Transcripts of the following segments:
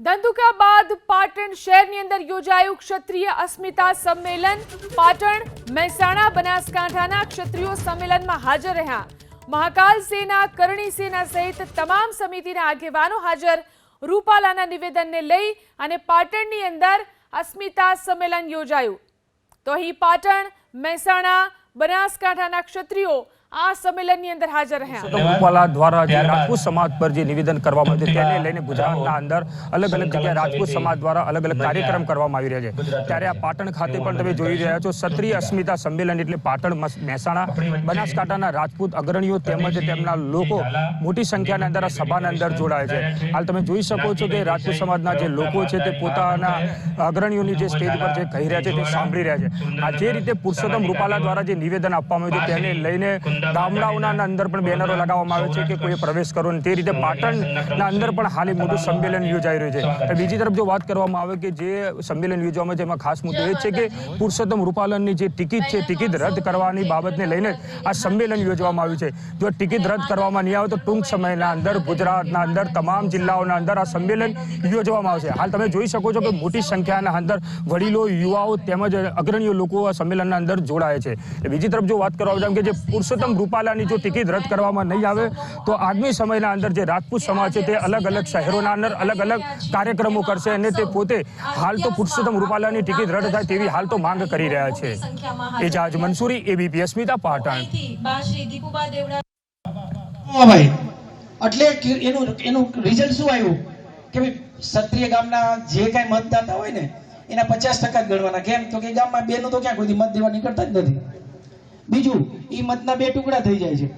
ધંધુકા બાદ પાટણ શહેરની અંદર યોજાયું ક્ષત્રિય અસ્મિતા સંમેલન. પાટણ, મહેસાણા, બનાસકાંઠાના ક્ષત્રિયો સંમેલનમાં હાજર રહ્યા. મહાકાલ સેના, કરણી સેના સહિત તમામ સમિતિના આગેવાનો હાજર. રૂપાલાના નિવેદનને લઈ અને પાટણની અંદર અસ્મિતા સંમેલન યોજાયું. તો અહીં પાટણ, મહેસાણા, બનાસકાંઠાના ક્ષત્રિયો આ સંમેલનની અંદર હાજર રહ્યા. રૂપાલા દ્વારા જે રાજપૂત સમાજ પર જે નિવેદન કરવામાં આવ્યું છે તેને લઈને ગુજરાતના અંદર અલગ અલગ જગ્યાએ રાજપૂત સમાજ દ્વારા અલગ અલગ કાર્યક્રમ કરવામાં આવી રહ્યા છે. ત્યારે આ પાટણ ખાતે પણ તમે જોઈ રહ્યા છો ક્ષત્રિય અસ્મિતા સંમેલન એટલે પાટણ મહેસાણા બનાસકાંઠાના રાજપૂત અગ્રણીઓ તેમજ તેમના લોકો મોટી સંખ્યાના અંદર આ સભાના અંદર જોડાય છે. હાલ તમે જોઈ શકો છો કે રાજપૂત સમાજના જે લોકો છે તે પોતાના અગ્રણીઓની જે સ્ટેજ પર જે કહી રહ્યા છે તે સાંભળી રહ્યા છે. આ જે રીતે પુરુષોત્તમ રૂપાલા દ્વારા જે નિવેદન આપવામાં આવ્યું છે તેને લઈને ગામડાઓના અંદર પણ બેનરો લગાવવામાં આવે છે કે કોઈ પ્રવેશ કરો ને તે રીતે પાટણના અંદર પણ હાલ મોટું સંમેલન યોજાઈ રહ્યું છે. બીજી તરફ જો વાત કરવામાં આવે કે જે સંમેલન યોજવામાં જેમાં ખાસ મુદ્દો એ છે કે પુરુષોત્તમ રૂપાલનની જે ટિકિટ છે ટિકિટ રદ કરવાની બાબતને લઈને આ સંમેલન યોજવામાં આવ્યું છે. જો ટિકિટ રદ કરવામાં નહીં આવે તો ટૂંક સમયના અંદર ગુજરાતના અંદર તમામ જિલ્લાઓના અંદર આ સંમેલન યોજવામાં આવશે. હાલ તમે જોઈ શકો છો કે મોટી સંખ્યાના અંદર વડીલો યુવાઓ તેમજ અગ્રણીઓ લોકો આ સંમેલનના અંદર જોડાય છે. બીજી તરફ જો વાત કરવામાં આવે કે જે પુરુષોત્તમ રૂપાલાની જો ટિકિટ રદ કરવામાં નહીં આવે, તો આગામી સમયના અંદર જે રાજપૂત સમાજ છે તે અલગ અલગ શહેરોના અંદર અલગ અલગ કાર્યક્રમો કરશે અને તે પોતે હાલ તો પુરુષોત્તમ રૂપાલાની ટિકિટ રદ થાય તેવી હાલ તો માંગ કરી રહ્યા છે. એજાજ મંસૂરી એબીપી અસ્મિતા પાટણ. એટલે એનું એનું રિઝલ્ટ શું આવ્યું? કે ભાઈ, ક્ષત્રિય ગામના જે કાંઈ મતદાતા હોય ને, એના પચાસ ટકા જ ગણવાના. કેમ? તો કે ગામમાં બેનો તો ક્યાં કોઈ મત દેવા નીકળતા જ નથી. બીજું એ મતના બે ટુકડા થઈ જાય છે.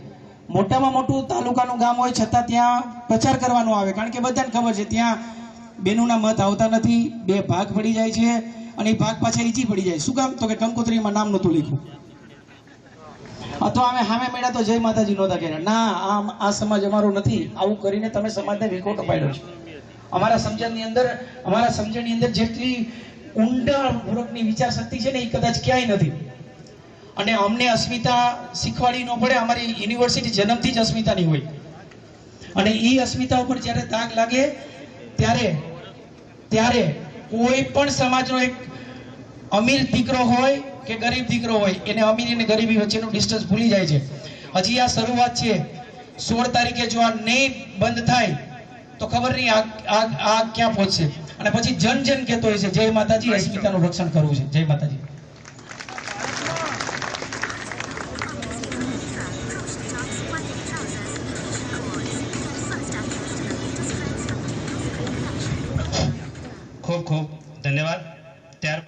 મોટામાં મોટું તાલુકાનું ગામ હોય, છતાં ત્યાં પ્રચાર કરવાનો આવે, કારણ કે બધાને ખબર છે, ત્યાં બેનોના મત આવતા નથી, બે ભાગ પડી જાય છે, અને એ ભાગ પાછા નીચી પડી જાય. શું કામ? તો કે કંકોત્રીમાં નામ નહોતું લીધું અથવા અમે સામે મેળા તો જય માતાજી નહોતા કર્યા. ના, આમ, આ સમાજ અમારો નથી. આવું કરીને તમે સમાજને વિખોટો પાડ્યો છે. અમારા સમજણની અંદર, અમારા સમજણની અંદર જેટલી ઊંડા પૂર્વકની વિચાર શક્તિ છે ને એ કદાચ ક્યાંય નથી. અને અમને અસ્મિતા શીખવાડી ન પડે, અમારી યુનિવર્સિટી જન્મથી જ અસ્મિતાની હોય. અને એ અસ્મિતા ઉપર જ્યારે દાગ લાગે, ત્યારે ત્યારે કોઈ પણ સમાજનો એક અમીર દીકરો હોય કે ગરીબ દીકરો હોય, એને અમીર અને ગરીબી વચ્ચેનું ડિસ્ટન્સ ભૂલી જાય છે. હજી આ શરૂઆત છે. સોળ તારીખે જો આ નહીં બંધ થાય, તો ખબર નહીં આ આ ક્યાં પહોંચશે. અને પછી જન જન કહેતો હોય છે, જય માતાજી, અસ્મિતાનું રક્ષણ કરવું છે. જય માતાજી. ખૂબ ખૂબ ધન્યવાદ. ત્યાર